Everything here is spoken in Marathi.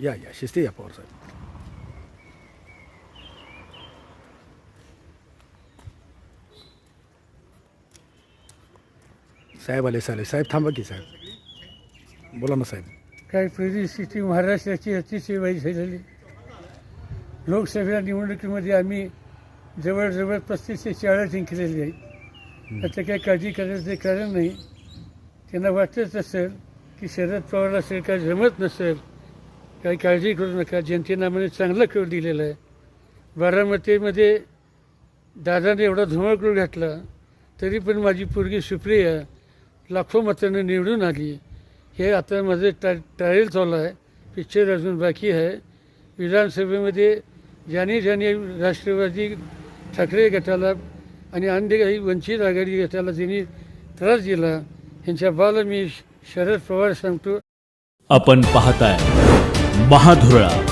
या या. शिस्ती या पवार साहेब. साहेब आले साहेब साहेब थांबा की साहेब. बोला ना साहेब. काय परिस्थिती महाराष्ट्राची अतिशय वाईट झालेली. लोकसभा निवडणुकीमध्ये आम्ही जवळजवळ पस्तीस ते चाळीस जिंकलेली आहे. आता काही काळजी करायचं कारण नाही. त्यांना वाटत असेल की शरद पवारला असेल काय जमत नसेल काही काळजी करू नका. जनतेनं आम्हाला चांगलं कळ दिलेलं आहे. बारामतीमध्ये दादाने एवढा धुमाकूळ घातला तरी पण माझी पोरगी सुप्रिया लाखो मतानं निवडून आली. हे आता माझं टा ट्रायल चालू आहे. पिक्चर अजून बाकी आहे. विधानसभेमध्ये ज्याने ज्याने राष्ट्रवादी ठाकरे गटाला आणि अन्य काही वंचित आघाडी गटाला त्यांनी त्रास दिला ह्यांच्या बाल मी शरद पवार सांगतो. आपण पाहताय. महाधुरळा.